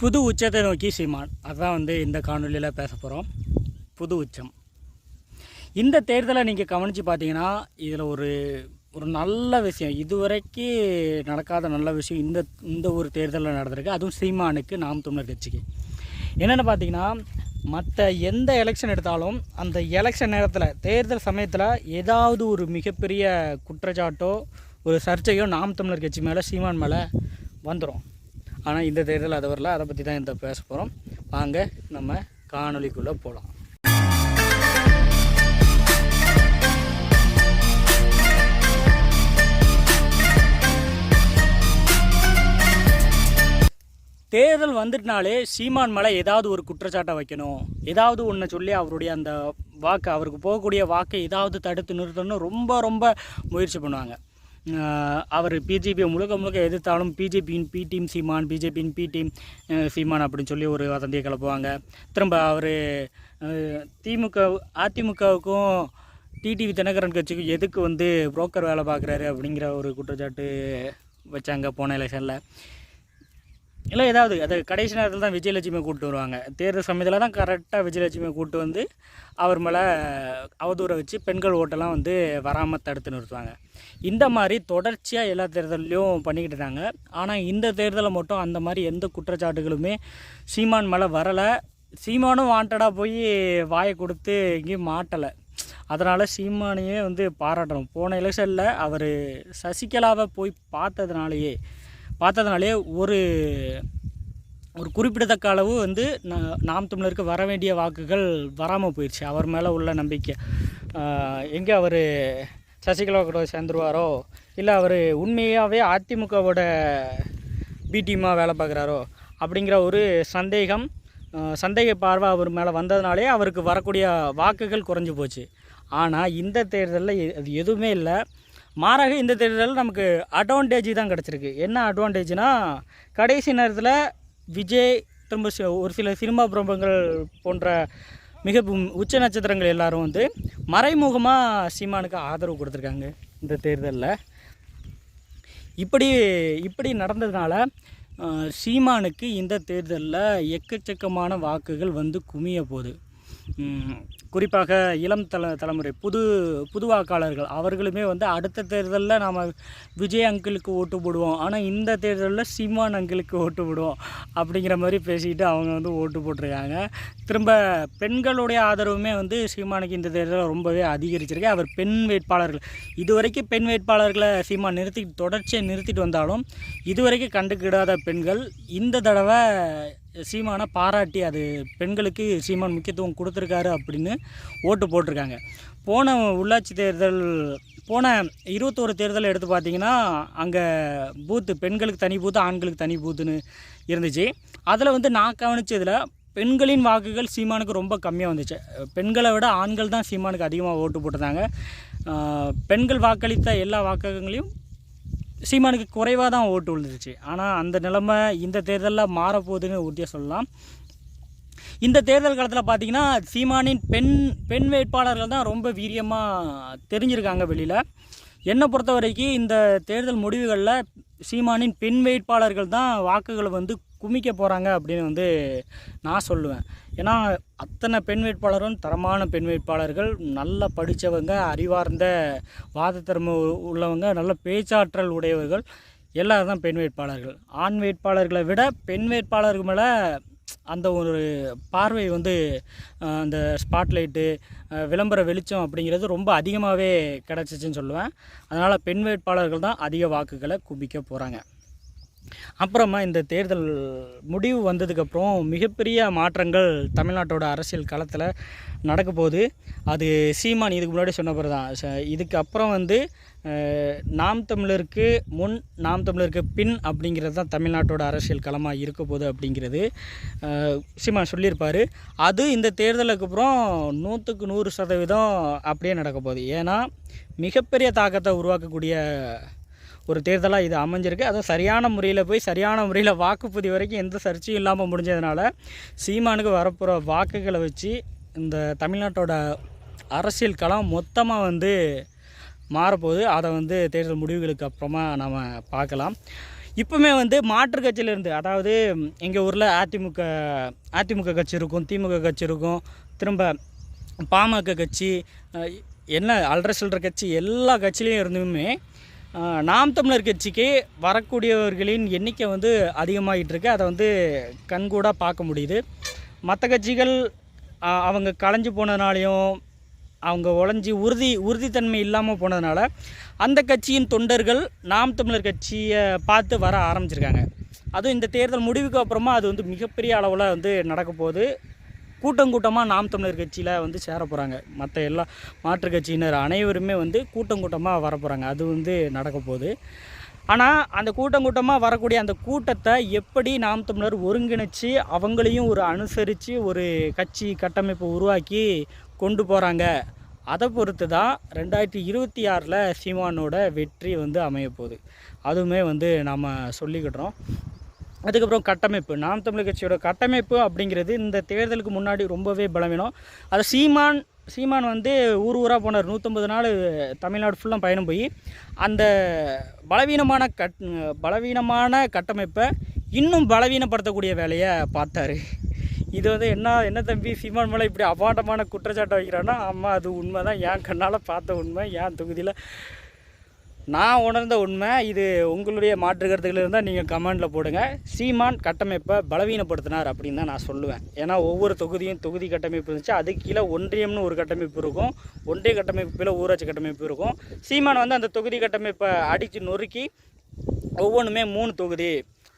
புது உச்சத்தை நோக்கி சீமான். அதுதான் வந்து இந்த காணொலியில் பேச போகிறோம் புது உச்சம். இந்த தேர்தலை நீங்கள் கவனித்து பார்த்தீங்கன்னா இதில் ஒரு ஒரு நல்ல விஷயம். இதுவரைக்கும் நடக்காத நல்ல விஷயம் இந்த இந்த ஒரு தேர்தலில் நடந்திருக்கு. அதுவும் சீமானுக்கு நாம் தமிழர் கட்சிக்கு. என்னென்னு பார்த்தீங்கன்னா மற்ற எந்த எலெக்ஷன் எடுத்தாலும் அந்த எலெக்ஷன் நேரத்தில் தேர்தல் சமயத்தில் ஏதாவது ஒரு மிகப்பெரிய குற்றச்சாட்டோ ஒரு சர்ச்சையோ நாம் தமிழர் கட்சி மேலே சீமான் மேலே வந்துடும் ஆனால் இந்த தேர்தல் அது வரல. அதை பற்றி தான் இந்த பேச போகிறோம் வாங்க நம்ம காணொலிக்குள்ளே போகலாம் தேர்தல் வந்துட்டுனாலே சீமான் மலை ஏதாவது ஒரு குற்றச்சாட்டை வைக்கணும். ஏதாவது ஒன்று சொல்லி அவருடைய அந்த வாக்கு அவருக்கு போகக்கூடிய வாக்கை ஏதாவது தடுத்து நிறுத்தணும்னு ரொம்ப ரொம்ப முயற்சி பண்ணுவாங்க. அவர் பிஜேபியை முழுக்க முழுக்க எதிர்த்தாலும் பிஜேபியின் பி டீம் சீமான் பிஜேபியின் பி டீம் சீமான் அப்படின்னு சொல்லி ஒரு வதந்தியை கிளப்புவாங்க. திரும்ப அவர் திமுக அதிமுகவுக்கும் டிடிவி தினகரன் கட்சிக்கும் எதுக்கு வந்து புரோக்கர் வேலை பார்க்குறாரு அப்படிங்கிற ஒரு குற்றச்சாட்டு வச்சாங்க போன எலெக்ஷனில் இல்லை ஏதாவது அது கடைசி நேரத்தில் தான் விஜயலட்சுமியை கூப்பிட்டு வருவாங்க. தேர்தல் சமயத்தில் தான் கரெக்டாக விஜயலட்சுமியை கூப்பிட்டு வந்து அவர் மேலே அவதூற வச்சு பெண்கள் ஓட்டெல்லாம் வந்து வராமல் தடுத்து நிறுத்துவாங்க. இந்த மாதிரி தொடர்ச்சியாக எல்லா தேர்தல்லையும் பண்ணிக்கிட்டு இருந்தாங்க ஆனால் இந்த தேர்தலை மட்டும் அந்த மாதிரி எந்த குற்றச்சாட்டுகளுமே சீமான் மேலே வரலை. சீமானும் வாண்டடாக போய் வாயை கொடுத்து எங்கேயும் மாட்டலை. அதனால் சீமானையே வந்து பாராட்டுறோம் போன எலெக்ஷனில் அவர் சசிகலாவை போய் பார்த்ததுனாலேயே பார்த்ததுனாலே ஒரு ஒரு குறிப்பிடத்தக்க அளவு வந்து நா- நாம் தமிழருக்கு வர வேண்டிய வாக்குகள் வராமல் போயிடுச்சு அவர் மேலே உள்ள நம்பிக்கை. எங்கே அவர் சசிகலா கூட சேர்ந்துருவாரோ? இல்லை அவர் உண்மையாகவே அதிமுகவோட பிடிமாக வேலை பார்க்குறாரோ? அப்படிங்கிற ஒரு சந்தேகம் சந்தேக பார்வை அவர் மேலே வந்ததுனாலே அவருக்கு வரக்கூடிய வாக்குகள் குறைஞ்சி போச்சு. ஆனால் இந்த தேர்தலில் எ- அது எதுவுமே இல்லை. மாறாக இந்த தேர்தலில் நமக்கு அட்வான்டேஜ் தான் கிடச்சிருக்கு. என்ன அட்வான்டேஜ்னா கடைசி நேரத்தில் விஜய் திரும்ப ஒரு சில சினிமா பிரபங்கள் போன்ற மிக உச்ச நட்சத்திரங்கள் எல்லாரும் வந்து மறைமுகமாக சீமானுக்கு ஆதரவு கொடுத்துருக்காங்க இந்த தேர்தலில். இப்படி இப்படி நடந்ததுனால சீமானுக்கு இந்த தேர்தலில் எக்கச்சக்கமான வாக்குகள் வந்து குமிய போகுது. குறிப்பாக இளம் தல தலைமுறை புது புது வாக்காளர்கள் அவர்களுமே வந்து அடுத்த தேர்தலில் நாம் விஜய் அங்கிளுக்கு ஓட்டு போடுவோம். ஆனால் இந்த தேர்தலில் சீமான் அங்கிளுக்கு ஓட்டு போடுவோம் அப்படிங்கிற மாதிரி பேசிக்கிட்டு அவங்க வந்து ஓட்டு போட்டிருக்காங்க. திரும்ப பெண்களுடைய ஆதரவுமே வந்து சீமானுக்கு இந்த தேர்தலில் ரொம்பவே அதிகரிச்சிருக்கு. அவர் பெண் வேட்பாளர்கள். இதுவரைக்கும் பெண் வேட்பாளர்களை சீமான் நிறுத்தி தொடர்ச்சியாக நிறுத்திட்டு வந்தாலும் இதுவரைக்கும் கண்டுக்கிடாத பெண்கள் இந்த தடவை சீமானை பாராட்டி அது பெண்களுக்கு சீமான் முக்கியத்துவம் கொடுத்துருக்காரு அப்படின்னு ஓட்டு போட்டிருக்காங்க. போன உள்ளாட்சி தேர்தல் போன இருபத்தோரு தேர்தல் எடுத்து பார்த்தீங்கன்னா அங்கே பூத்து பெண்களுக்கு தனி பூத்து ஆண்களுக்கு தனி பூத்துன்னு இருந்துச்சு. அதில் வந்து நான் கவனிச்சதில் பெண்களின் வாக்குகள் சீமானுக்கு ரொம்ப கம்மியாக வந்துச்சு. பெண்களை விட ஆண்கள் தான் சீமானுக்கு அதிகமாக ஓட்டு போட்டிருந்தாங்க. பெண்கள் வாக்களித்த எல்லா வாக்கங்களையும் சீமானுக்கு குறைவாக தான் ஓட்டு விழுந்துருச்சு. ஆனால் அந்த நிலைமை இந்த தேர்தலில் மாறப்போகுதுன்னு உறுதியாக சொல்லலாம். இந்த தேர்தல் காலத்தில் பார்த்தீங்கன்னா சீமானின் பெண் பெண் வேட்பாளர்கள் தான் ரொம்ப வீரியமாக தெரிஞ்சிருக்காங்க வெளியில். என்னை பொறுத்த வரைக்கும் இந்த தேர்தல் முடிவுகளில் சீமானின் பெண் வேட்பாளர்கள் தான் வாக்குகளை வந்து குமிக்க போகிறாங்க அப்படின்னு வந்து நான் சொல்லுவேன். ஏன்னா அத்தனை பெண் வேட்பாளரும் தரமான பெண் வேட்பாளர்கள் நல்லா படித்தவங்க அறிவார்ந்த வாதத்திறமை உள்ளவங்க நல்ல பேச்சாற்றல் உடையவர்கள் எல்லோரும் தான் பெண் வேட்பாளர்கள். ஆண் வேட்பாளர்களை விட பெண் வேட்பாளர்கள் மேலே அந்த ஒரு பார்வை வந்து அந்த ஸ்பாட்லைட்டு விளம்பர வெளிச்சம் அப்படிங்கிறது ரொம்ப அதிகமாகவே கிடச்சிச்சின்னு சொல்லுவேன். அதனால் பெண் வேட்பாளர்கள் தான் அதிக வாக்குகளை குவிக்க போகிறாங்க அப்புறமா இந்த தேர்தல் முடிவு வந்ததுக்கப்புறம் மிகப்பெரிய மாற்றங்கள் தமிழ்நாட்டோட அரசியல் களத்தில் நடக்க போகுது. அது சீமான் இதுக்கு முன்னாடி சொன்னப்போ தான். இதுக்கப்புறம் வந்து நாம் தமிழருக்கு முன் நாம் தமிழருக்கு பின் அப்படிங்கிறது தான் தமிழ்நாட்டோட அரசியல் களமாக இருக்க போகுது அப்படிங்கிறது சீமான் சொல்லியிருப்பார். அது இந்த தேர்தலுக்கு அப்புறம் நூற்றுக்கு நூறு சதவீதம் அப்படியே நடக்க போகுது. ஏன்னா மிகப்பெரிய தாக்கத்தை உருவாக்கக்கூடிய ஒரு தேர்தலாக இது அமைஞ்சிருக்கு. அதுவும் சரியான முறையில் போய் சரியான முறையில் வாக்குப்பதிவு வரைக்கும் எந்த சர்ச்சையும் இல்லாமல் முடிஞ்சதுனால சீமானுக்கு வரப்போகிற வாக்குகளை வச்சு இந்த தமிழ்நாட்டோட அரசியல் களம் மொத்தமாக வந்து மாறப்போகுது. அதை வந்து தேர்தல் முடிவுகளுக்கு அப்புறமா நாம் பார்க்கலாம். இப்போவுமே வந்து மாற்று கட்சியிலேருந்து அதாவது எங்கள் ஊரில் அதிமுக அதிமுக கட்சி இருக்கும் திமுக கட்சி இருக்கும் திரும்ப பாமக கட்சி என்ன அல்ற சில்லற கட்சி எல்லா கட்சியிலையும் இருந்துமே நாம் தமிழர் கட்சிக்கு வரக்கூடியவர்களின் எண்ணிக்கை வந்து அதிகமாகிட்டு இருக்கு அதை வந்து கண்கூடாக பார்க்க முடியுது. மற்ற கட்சிகள் அவங்க களைஞ்சு போனதுனாலையும் அவங்க உழைஞ்சி உறுதி உறுதித்தன்மை இல்லாமல் போனதுனால அந்த கட்சியின் தொண்டர்கள் நாம் தமிழர் கட்சியை பார்த்து வர ஆரம்பிச்சிருக்காங்க. அதுவும் இந்த தேர்தல் முடிவுக்கு அப்புறமா அது வந்து மிகப்பெரிய அளவில் வந்து நடக்க போகுது. கூட்டம் கூட்டமாக நாம் தமிழர் கட்சியில் வந்து சேர போகிறாங்க மற்ற எல்லா மாற்றுக் கட்சியினர் அனைவருமே வந்து கூட்டம் கூட்டமாக வர போகிறாங்க அது வந்து நடக்க போகுது. ஆனால் அந்த கூட்டம் கூட்டமாக வரக்கூடிய அந்த கூட்டத்தை எப்படி நாம் தமிழர் ஒருங்கிணைச்சு அவங்களையும் ஒரு அனுசரித்து ஒரு கட்சி கட்டமைப்பை உருவாக்கி கொண்டு போகிறாங்க அதை பொறுத்து தான் ரெண்டாயிரத்தி இருபத்தி ஆறில் சீமானோட வெற்றி வந்து அமைய போகுது. அதுவுமே வந்து நாம் சொல்லிக்கிட்டுறோம் அதுக்கப்புறம் கட்டமைப்பு. நாம் தமிழர் கட்சியோட கட்டமைப்பு அப்படிங்கிறது இந்த தேர்தலுக்கு முன்னாடி ரொம்பவே பலவீனம். அது சீமான் சீமான் வந்து ஊர் ஊராக போனார். நூற்றம்பது நாள் தமிழ்நாடு ஃபுல்லாக பயணம் போய் அந்த பலவீனமான கட் பலவீனமான கட்டமைப்பை இன்னும் பலவீனப்படுத்தக்கூடிய வேலையை பார்த்தாரு. இது வந்து என்ன என்ன தம்பி சீமான் மேலே இப்படி அபாண்டமான குற்றச்சாட்டை வைக்கிறான்னா ஆமாம் அது உண்மை தான் என் கண்ணால் பார்த்த உண்மை என் தொகுதியில் நான் உணர்ந்த உண்மை இது உங்களுடைய மாற்று கருத்துக்கள் இருந்தால் நீங்கள் கமெண்டில் போடுங்க. சீமான் கட்டமைப்பை பலவீனப்படுத்தினார் அப்படின்னு தான் நான் சொல்லுவேன். ஏன்னா ஒவ்வொரு தொகுதியும் தொகுதி கட்டமைப்பு இருந்துச்சு. அது கீழே ஒன்றியம்னு ஒரு கட்டமைப்பு இருக்கும். ஒன்றிய கட்டமைப்பில் ஊராட்சி கட்டமைப்பு இருக்கும். சீமான் வந்து அந்த தொகுதி கட்டமைப்பை அடித்து நொறுக்கி ஒவ்வொன்றுமே மூணு தொகுதி.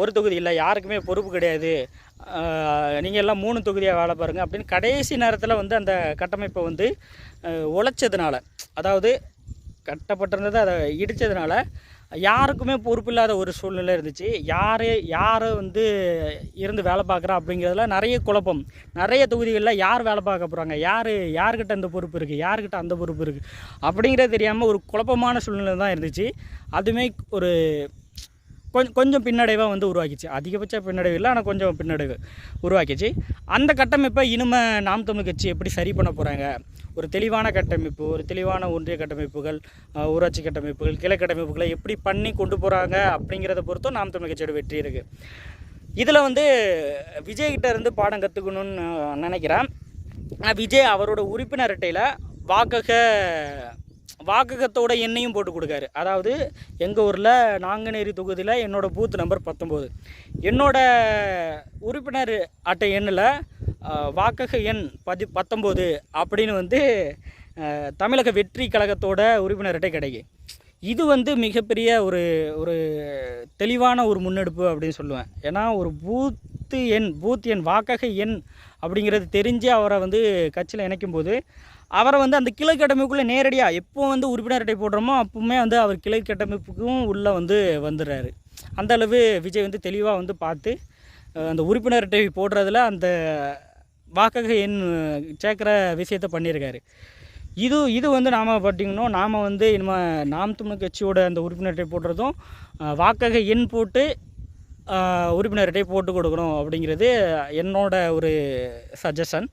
ஒரு தொகுதி இல்லை யாருக்குமே பொறுப்பு கிடையாது. நீங்கள் எல்லாம் மூணு தொகுதியாக வேலை பாருங்கள் அப்படின்னு கடைசி நேரத்தில் வந்து அந்த கட்டமைப்பை வந்து உழைச்சதுனால அதாவது கட்டப்பட்டிருந்தது அதை இடித்ததுனால யாருக்குமே பொறுப்பில்லாத ஒரு சூழ்நிலை இருந்துச்சு. யார் யார் வந்து இருந்து வேலை பார்க்குறா அப்படிங்கிறதுல நிறைய குழப்பம். நிறைய தொகுதிகளில் யார் வேலை பார்க்க போகிறாங்க யார் யார்கிட்ட இந்த பொறுப்பு இருக்குது யார்கிட்ட அந்த பொறுப்பு இருக்குது அப்படிங்கிறது தெரியாமல் ஒரு குழப்பமான சூழ்நிலை தான் இருந்துச்சு. அதுவுமே ஒரு கொஞ்சம் கொஞ்சம் பின்னடைவாக வந்து உருவாக்கிச்சு. அதிகபட்ச பின்னடைவு இல்லை ஆனால் கொஞ்சம் பின்னடைவு உருவாக்கிச்சு. அந்த கட்டமைப்பை இனிமே நாம் தமிழ் கட்சி எப்படி சரி பண்ண போகிறாங்க ஒரு தெளிவான கட்டமைப்பு ஒரு தெளிவான ஒன்றிய கட்டமைப்புகள் ஊராட்சி கட்டமைப்புகள் கிளை கட்டமைப்புகளை எப்படி பண்ணி கொண்டு போகிறாங்க அப்படிங்கிறத பொறுத்தும் நாம் தமிழ் கட்சியோட வெற்றி இருக்குது இதில் வந்து விஜய்கிட்ட இருந்து பாடம் கற்றுக்கணும்னு நான் நினைக்கிறேன் விஜய் அவரோட உறுப்பினர் அட்டையில் வாக்கக வாக்ககத்தோட எண்ணையும் போட்டு கொடுக்காரு. அதாவது எங்கள் ஊரில் நாங்குநேரி தொகுதியில் என்னோடய பூத் நம்பர் பத்தொம்போது என்னோடய உறுப்பினர் அட்டை எண்ணில் வாக்கக எண் பதி பத்தொம்போது அப்படின்னு வந்து தமிழக வெற்றி கழகத்தோட உறுப்பினர் அட்டை கிடைக்கும் இது வந்து மிகப்பெரிய ஒரு ஒரு தெளிவான ஒரு முன்னெடுப்பு அப்படின்னு சொல்லுவேன். ஏன்னா ஒரு பூத்து எண் பூத் எண் வாக்கக எண் அப்படிங்கிறது தெரிஞ்சு அவரை வந்து கட்சியில் இணைக்கும் போது அவரை வந்து அந்த கிளை கட்டமைப்புக்குள்ளே நேரடியாக எப்போ வந்து உறுப்பினர் அட்டை போடுறோமோ அப்பவுமே வந்து அவர் கிளை கட்டமைப்புக்கும் உள்ளே வந்து வந்துடுறாரு. அந்த அளவு விஜய் வந்து தெளிவாக வந்து பார்த்து அந்த உறுப்பினர் அட்டை போடுறதுல அந்த வாக்கக எண் சேர்க்குற விஷயத்த பண்ணியிருக்காரு. இது இது வந்து நாம் பார்த்திங்கன்னா நாம் வந்து நம்ம நாம் தமிழ் கட்சியோட அந்த உறுப்பினர்கிட்ட போடுறதும் அஹ், வாக்கக எண் போட்டு உறுப்பினர்கிட்டே போட்டு கொடுக்கணும் அப்படிங்கிறது என்னோட ஒரு சஜஷன்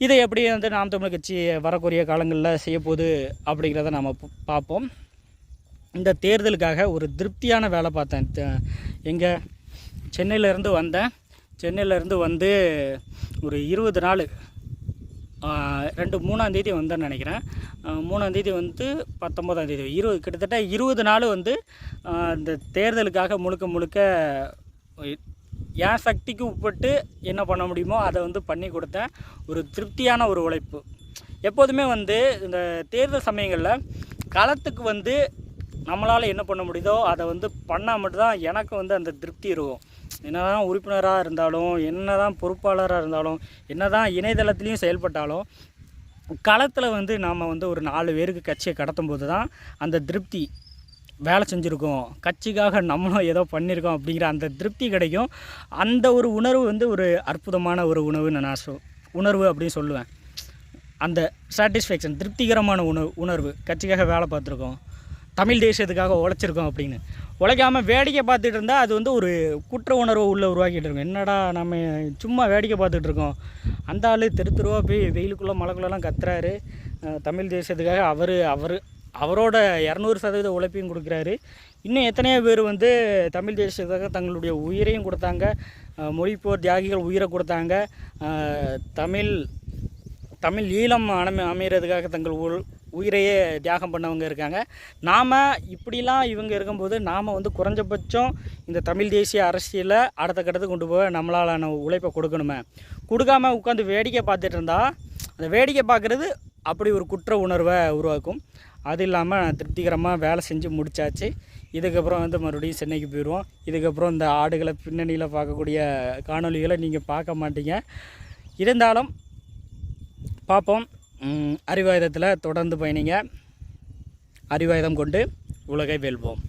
இதை எப்படி வந்து நாம் தமிழ் கட்சி வரக்கூடிய காலங்களில் செய்யப்போகுது அப்படிங்கிறத நாம் பார்ப்போம். இந்த தேர்தலுக்காக ஒரு திருப்தியான வேலை பார்த்தேன். எங்கள் சென்னையிலேருந்து வந்தேன். சென்னையிலேருந்து வந்து ஒரு இருபது நாள் ரெண்டு மூணாந்தேதி வந்தேன்னு நினைக்கிறேன். மூணாந்தேதி வந்து பத்தொம்போதாந்தேதி இருபது கிட்டத்தட்ட இருபது நாள் வந்து இந்த தேர்தலுக்காக முழுக்க முழுக்க என் சக்திக்கு உட்பட்டு என்ன பண்ண முடியுமோ அதை வந்து பண்ணி கொடுத்தேன். ஒரு திருப்தியான ஒரு உழைப்பு. எப்போதுமே வந்து இந்த தேர்தல் சமயங்களில் களத்துக்கு வந்து நம்மளால் என்ன பண்ண முடியுதோ அதை வந்து பண்ணால் மட்டும்தான் எனக்கு வந்து அந்த திருப்தி இருக்கும். என்னதான் உறுப்பினராக இருந்தாலும் என்னதான் பொறுப்பாளராக இருந்தாலும் என்னதான் இணையதளத்துலேயும் செயல்பட்டாலும் களத்தில் வந்து நாம் வந்து ஒரு நாலு பேருக்கு கட்சியை கடத்தும் போது தான் அந்த திருப்தி வேலை செஞ்சுருக்கோம். கட்சிக்காக நம்மளும் ஏதோ பண்ணியிருக்கோம் அப்படிங்கிற அந்த திருப்தி கிடைக்கும். அந்த ஒரு உணர்வு வந்து ஒரு அற்புதமான ஒரு உணவுன்னு நான் சொ உணர்வு அப்படின்னு சொல்லுவேன். அந்த சாட்டிஸ்ஃபேக்ஷன் திருப்திகரமான உணவு உணர்வு. கட்சிக்காக வேலை பார்த்துருக்கோம். தமிழ் தேசியத்துக்காக உழைச்சிருக்கோம் அப்படின்னு. உழைக்காமல் வேடிக்கை பார்த்துட்டு இருந்தால் அது வந்து ஒரு குற்ற உணர்வை உள்ளே உருவாக்கிட்டு இருக்கோம். என்னடா நம்ம சும்மா வேடிக்கை பார்த்துட்டு இருக்கோம்? அந்த ஆள் தெரு தெருவாக போய் வெயிலுக்குள்ளே மழைக்குள்ளெல்லாம் கத்துறாரு. தமிழ் தேசியத்துக்காக அவர் அவர் அவரோட இரநூறு சதவீத உழைப்பையும் கொடுக்குறாரு. இன்னும் எத்தனையோ பேர் வந்து தமிழ் தேசியத்துக்காக தங்களுடைய உயிரையும் கொடுத்தாங்க. மொழிப்போர் தியாகிகள் உயிரை கொடுத்தாங்க. தமிழ் தமிழ் ஈழம் அணை அமைகிறதுக்காக தங்கள் உ- உயிரையே தியாகம் பண்ணவங்க இருக்காங்க. நாம் இப்படிலாம் இவங்க இருக்கும்போது நாம் வந்து குறைஞ்சபட்சம் இந்த தமிழ் தேசிய அரசியலை அடுத்த கட்டத்துக்கு கொண்டு போக நம்மளாலான உழைப்பை கொடுக்கணுமே. கொடுக்காம உட்காந்து வேடிக்கை பார்த்துட்டு இருந்தால் அந்த வேடிக்கை பார்க்குறது அப்படி ஒரு குற்ற உணர்வை உருவாக்கும். அது இல்லாமல் திருப்திகரமாக வேலை செஞ்சு முடிச்சாச்சு. இதுக்கப்புறம் வந்து மறுபடியும் சென்னைக்கு போயிடுவோம் இதுக்கப்புறம் இந்த ஆடுகளை பின்னணியில் பார்க்கக்கூடிய காணொளிகளை நீங்கள் பார்க்க மாட்டீங்க. இருந்தாலும் பார்ப்போம். அறிவாயுதத்தில் தொடர்ந்து பயணிங்க. அறிவாயுதம் கொண்டு உலகை வெல்வோம்.